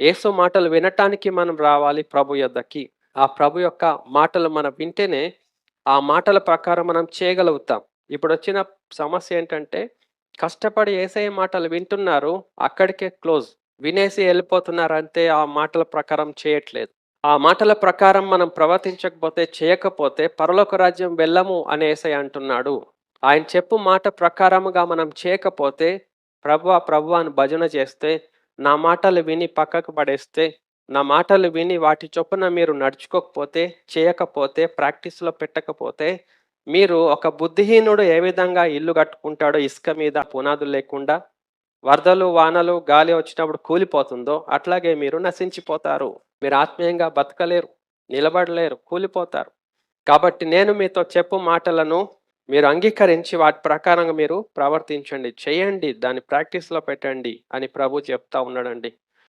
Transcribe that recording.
యేసు మాటలు వినటానికి మనం రావాలి ప్రభు యొద్దకి. ఆ ప్రభు యొక్క మాటలు మనం వింటేనే ఆ మాటల ప్రకారం మనం చేయగలుగుతాం. ఇప్పుడు వచ్చిన సమస్య ఏంటంటే కష్టపడి ఏసఐ మాటలు వింటున్నారు అక్కడికే క్లోజ్. వినేసి వెళ్ళిపోతున్నారు అంతే ఆ మాటల ప్రకారం చేయట్లేదు. ఆ మాటల ప్రకారం మనం ప్రవర్తించకపోతే చేయకపోతే పరలోక రాజ్యం వెళ్ళము అని ఏసై అంటున్నాడు. ఆయన చెప్పు మాట ప్రకారముగా మనం చేయకపోతే ప్రభు ప్రభు అని భజన చేస్తే నా మాటలు విని పక్కకు పడేస్తే నా మాటలు విని వాటి చొప్పున మీరు నడుచుకోకపోతే చేయకపోతే ప్రాక్టీస్లో పెట్టకపోతే మీరు ఒక బుద్ధిహీనుడు ఏ విధంగా ఇల్లు కట్టుకుంటాడో ఇసుక మీద పునాదులు లేకుండా వరదలు వానలు గాలి వచ్చినప్పుడు కూలిపోతుందో అట్లాగే మీరు నశించిపోతారు. మీరు ఆత్మీయంగా బతకలేరు నిలబడలేరు కూలిపోతారు. కాబట్టి నేను మీతో చెప్పు మాటలను మీరు అంగీకరించి వాటి ప్రకారంగా మీరు ప్రవర్తించండి. చేయండి. దాన్ని ప్రాక్టీస్లో పెట్టండి అని ప్రభు చెప్తా ఉన్నాడండి.